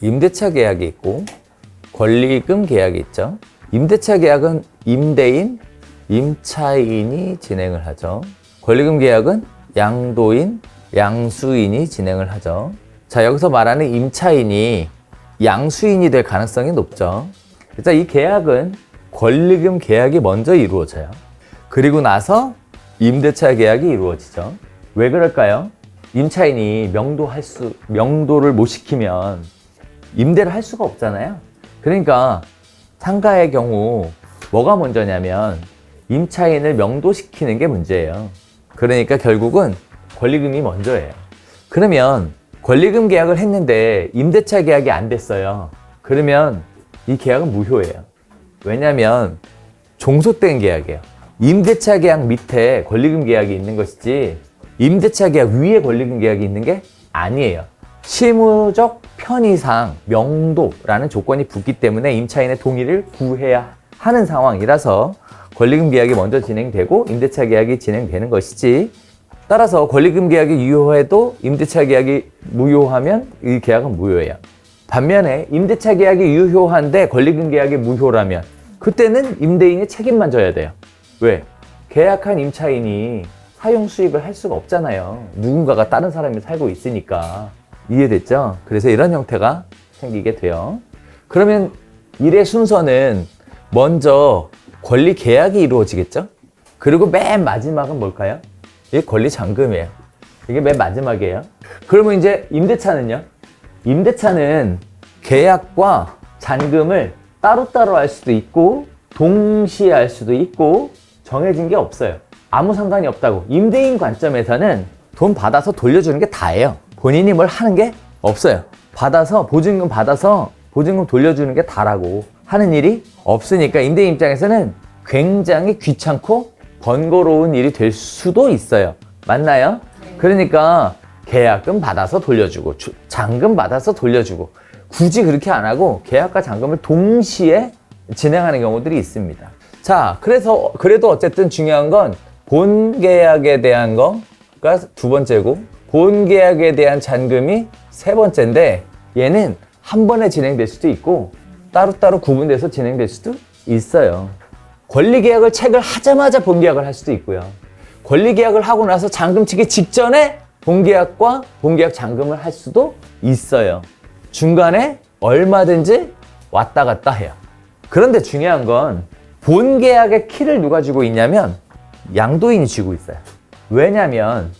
임대차 계약이 있고 권리금 계약이 있죠. 임대차 계약은 임대인, 임차인이 진행을 하죠. 권리금 계약은 양도인, 양수인이 진행을 하죠. 자, 여기서 말하는 임차인이 양수인이 될 가능성이 높죠. 일단 이 계약은 권리금 계약이 먼저 이루어져요. 그리고 나서 임대차 계약이 이루어지죠. 왜 그럴까요? 임차인이 명도할 수, 명도를 못 시키면 임대를 할 수가 없잖아요. 그러니까 상가의 경우 뭐가 먼저냐면 임차인을 명도시키는 게 문제예요. 그러니까 결국은 권리금이 먼저예요. 그러면 권리금 계약을 했는데 임대차 계약이 안 됐어요. 그러면 이 계약은 무효예요. 왜냐하면 종속된 계약이에요. 임대차 계약 밑에 권리금 계약이 있는 것이지 임대차 계약 위에 권리금 계약이 있는 게 아니에요. 실무적 편의상 명도라는 조건이 붙기 때문에 임차인의 동의를 구해야 하는 상황이라서 권리금 계약이 먼저 진행되고 임대차 계약이 진행되는 것이지 따라서 권리금 계약이 유효해도 임대차 계약이 무효하면 이 계약은 무효예요. 반면에 임대차 계약이 유효한데 권리금 계약이 무효라면 그때는 임대인이 책임만 져야 돼요. 왜? 계약한 임차인이 사용 수익을 할 수가 없잖아요. 누군가가 다른 사람이 살고 있으니까. 이해됐죠? 그래서 이런 형태가 생기게 돼요. 그러면 일의 순서는 먼저 권리 계약이 이루어지겠죠? 그리고 맨 마지막은 뭘까요? 이게 권리 잔금이에요. 이게 맨 마지막이에요. 그러면 이제 임대차는요? 임대차는 계약과 잔금을 따로따로 할 수도 있고 동시에 할 수도 있고 정해진 게 없어요. 아무 상관이 없다고. 임대인 관점에서는 돈 받아서 돌려주는 게 다예요. 본인이 뭘 하는 게 없어요. 받아서 보증금 받아서 보증금 돌려주는 게 다라고 하는 일이 없으니까 임대인 입장에서는 굉장히 귀찮고 번거로운 일이 될 수도 있어요. 맞나요? 그러니까 계약금 받아서 돌려주고 주- 잔금 받아서 돌려주고 굳이 그렇게 안 하고 계약과 잔금을 동시에 진행하는 경우들이 있습니다. 자, 그래서 그래도 어쨌든 중요한 건 본 계약에 대한 거가 두 번째고 본 계약에 대한 잔금이 세 번째인데 얘는 한 번에 진행될 수도 있고 따로따로 구분돼서 진행될 수도 있어요. 권리 계약을 체결 하자마자 본 계약을 할 수도 있고요. 권리 계약을 하고 나서 잔금 치기 직전에 본 계약과 본 계약 잔금을 할 수도 있어요. 중간에 얼마든지 왔다 갔다 해요. 그런데 중요한 건 본 계약의 키를 누가 쥐고 있냐면 양도인이 쥐고 있어요. 왜냐면